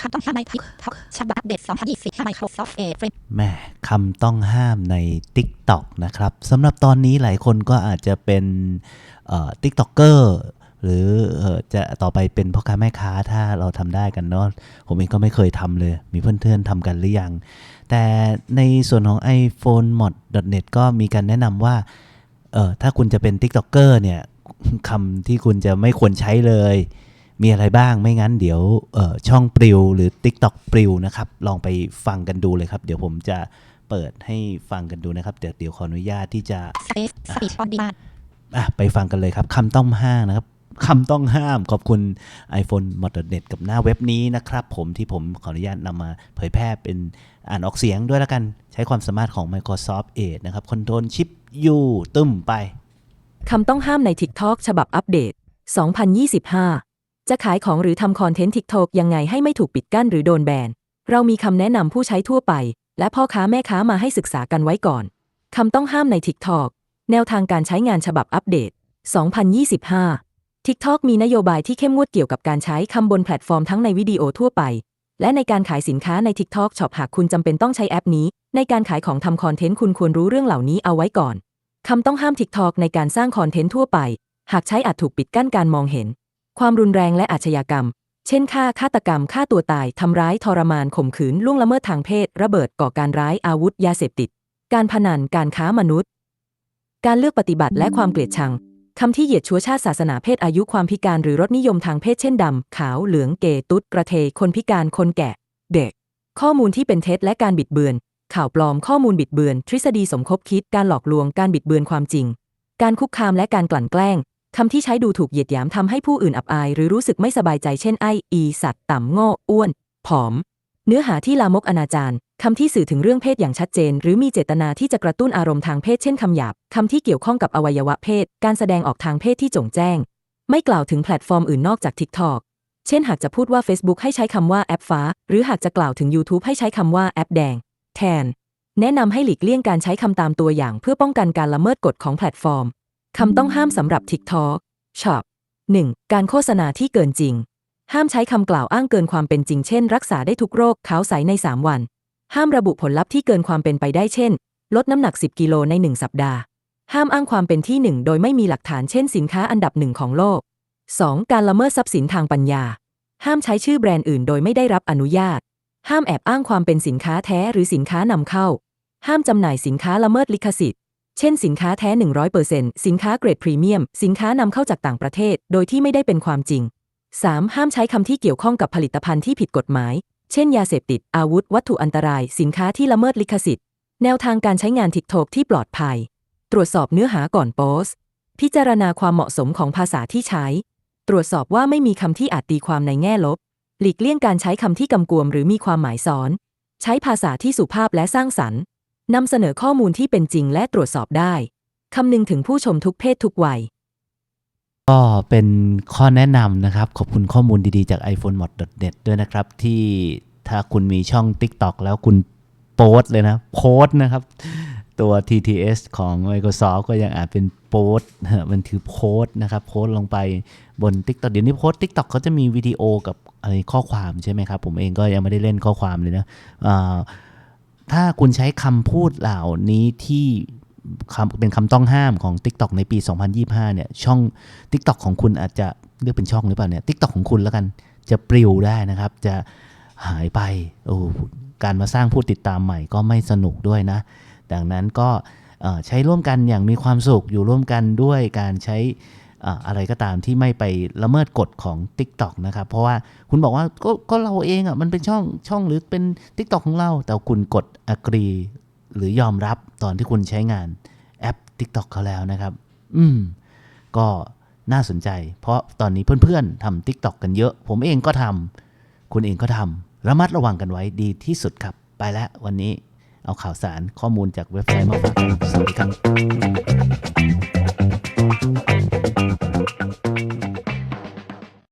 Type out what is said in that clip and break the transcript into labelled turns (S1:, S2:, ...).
S1: คำต้องห้ามในทิกท็อกฉบับอัปเดต2020 Microsoft Edge
S2: แม่คำต้องห้ามใน TikTok นะครับสำหรับตอนนี้หลายคนก็อาจจะเป็นติ๊กต็อกเกอร์หรือเอ่อจะต่อไปเป็นพ่อค้าแม่ค้าถ้าเราทำได้กันเนาะผมเองก็ไม่เคยทำเลย มีเพื่อนๆทำกันหรือยัง แต่ในส่วนของ iPhone mod net ก็มีการแนะนำว่าเออถ้าคุณจะเป็น TikToker เนี่ยคำที่คุณจะไม่ควรใช้เลย มีอะไรบ้างไม่งั้นเดี๋ยวช่องปลิวหรือ TikTok ปลิวนะครับ ลองไปฟังกันดูเลยครับ เดี๋ยวผมจะเปิดให้ฟังกันดูนะครับ เดี๋ยวเดี๋ยวขออนุญาตที่จะ
S1: Space Speech on Demand
S2: อะไปฟังกันเลยครับคำต้องห้ามนะครับคำต้องห้ามขอบคุณ iPhone m o d n e t กับหน้าเว็บนี้นะครับ ผมที่ผมขออนุญาตนำมาเผยแพร่เป็นอ่านออกเสียงด้วยแล้วกัน ใช้ความสามารถของ Microsoft Edge นะครับคอนโทรลชิปยูตึ้มไป
S3: คำต้องห้ามใน TikTok ฉบับอัปเดต 2025 จะขายของหรือทำคอนเทนต์ TikTok ยังไงให้ไม่ถูกปิดกั้นหรือโดนแบน เรามีคำแนะนำผู้ใช้ทั่วไป และพ่อค้าแม่ค้ามาให้ศึกษากันไว้ก่อน คำต้องห้ามใน TikTok แนวทางการใช้งานฉบับอัปเดต 2025 TikTok มีนโยบายที่เข้มงวดเกี่ยวกับการใช้คำบนแพลตฟอร์มทั้งในวิดีโอทั่วไป และในการขายสินค้าใน TikTok Shop หากคุณจำเป็นต้องใช้แอปนี้ ในการขายของทำคอนเทนต์คุณควรรู้เรื่องเหล่านี้เอาไว้ก่อน คำต้องห้าม TikTok ในการสร้างคอนเทนต์ทั่วไป หากใช้อาจถูกปิดกั้นการมองเห็น ความรุนแรงและอาชญากรรม เช่นฆ่าฆาตกรรมฆ่าตัวตาย ทำร้ายทรมานข่มขืนล่วงละเมิดทางเพศ ระเบิดก่อการร้ายอาวุธ ยาเสพติด การพนันการค้ามนุษย์ การเลือกปฏิบัติและความเกลียดชังคำที่เหยียดชัวชาติศาสนาเพศอายุความพิการหรือรสนิยมทางเพศเช่นดำ ขาวเหลืองเกย์ตุ๊ดกระเทยคนพิการคนแก่ เด็ก ข้อมูลที่เป็นเท็จและการบิดเบือน ข่าวปลอมข้อมูลบิดเบือน ทฤษฎีสมคบคิดการหลอกลวงการบิดเบือนความจริง การคุกคามและการกลั่นแกล้ง คำที่ใช้ดูถูกเหยียดหยามทำให้ผู้อื่นอับอาย หรือรู้สึกไม่สบายใจเช่นไอ อี สัตว์ต่ำโง่อ้วน ผอม เนื้อหาที่ลามกอนาจารคำที่สื่อถึงเรื่องเพศอย่างชัดเจน หรือมีเจตนาที่จะกระตุ้นอารมณ์ทางเพศเช่นคำหยาบคำที่เกี่ยวข้องกับอวัยวะเพศ การแสดงออกทางเพศที่จงแจ้ง ไม่กล่าวถึงแพลตฟอร์มอื่นนอกจาก TikTok เช่นหากจะพูดว่า Facebook ให้ใช้คำว่าแอปฟ้า หรือหากจะกล่าวถึง YouTube ให้ใช้คำว่าแอปแดง แทน แนะนำให้หลีกเลี่ยงการใช้คำตามตัวอย่าง เพื่อป้องกันการละเมิดกฎของแพลตฟอร์ม คำต้องห้ามสำหรับ TikTok Shop 1. การโฆษณาที่เกินจริง ห้ามใช้คำกล่าวอ้างเกินความเป็นจริง เช่น รักษาได้ทุกโรคขาวใสใน 3 วัน ห้ามระบุผลลัพธ์ที่เกินความเป็นไปได้เช่น ลดน้ำหนัก 10 กิโลใน 1 สัปดาห์ ห้ามอ้างความเป็นที่หนึ่งโดยไม่มีหลักฐานเช่นสินค้าอันดับหนึ่งของโลก 2. การละเมิดทรัพย์สินทางปัญญา ห้ามใช้ชื่อแบรนด์อื่น โดยไม่ได้รับอนุญาต ห้ามแอบอ้างความเป็นสินค้าแท้หรือสินค้านำเข้า ห้ามจำหน่ายสินค้าละเมิดลิขสิทธิ์ เช่นสินค้าแท้ 100%สินค้าเกรดพรีเมียม สินค้านำเข้าจากต่างประเทศ โดยที่ไม่ได้เป็นความจริง 3. ห้ามใช้คำที่เกี่ยวข้องกับผลิตภัณฑ์ที่ผิดกฎหมาย เช่น ยาเสพติด อาวุธ วัตถุอันตราย สินค้าที่ละเมิดลิขสิทธิ์ แนวทางการใช้งานทิกโทกที่ปลอดภัย ตรวจสอบเนื้อหาก่อนโพสต์ พิจารณาความเหมาะสมของภาษาที่ใช้ ตรวจสอบว่าไม่มีคำที่อาจตีความในแง่ลบ หลีกเลี่ยงการใช้คำที่กำกวมหรือมีความหมายซ้อน ใช้ภาษาที่สุภาพและสร้างสรรค์ นำเสนอข้อมูลที่เป็นจริงและตรวจสอบได้ คำนึงถึงผู้ชมทุกเพศทุกวัย
S2: ก็เป็นข้อแนะนำนะครับ ขอบคุณข้อมูลดีๆจาก iPhone mod net ด้วยนะครับ ที่ถ้าคุณมีช่อง TikTok แล้วคุณโพสเลยนะ โพสนะครับ ตัว TTS ของ Microsoft ก็ยังอาจเป็นโพสมันคือโพสนะครับโพสลงไปบน TikTok เดี๋ยวนี้โพสต์ TikTok เขาจะมีวิดีโอกับอะไรข้อความใช่ไหมครับ ผมเองก็ยังไม่ได้เล่นข้อความเลยนะอ่า ถ้าคุณใช้คำพูดเหล่านี้ที่เป็นคำต้องห้ามของ TikTok ในปี 2025 เนี่ย ช่อง TikTok ของคุณอาจจะเรียกเป็นช่องหรือเปล่าเนี่ย TikTok ของคุณแล้วกัน จะปลิวได้นะครับ จะหายไป โอ้ การมาสร้างผู้ติดตามใหม่ก็ไม่สนุกด้วยนะ ดังนั้นก็ใช้ร่วมกันอย่างมีความสุขอยู่ร่วมกันด้วยการใช้ อะไรก็ตามที่ไม่ไปละเมิดกฎของ TikTok นะครับ เพราะว่าคุณบอกว่าก็ก็เราเองอะมันเป็นช่องช่องหรือเป็น TikTok ของเรา แต่คุณกด agree หรือยอมรับตอนที่คุณใช้งานแอป TikTok เขาแล้วนะครับ อืม ก็น่าสนใจ เพราะตอนนี้เพื่อนๆทำ TikTok กันเยอะ ผมเองก็ทำคุณเองก็ทำระมัดระวังกันไว้ดีที่สุดครับ ไปแล้ววันนี้เอาข่าวสารข้อมูลจากเว็บไซต์มาฝากสวัสดีครับ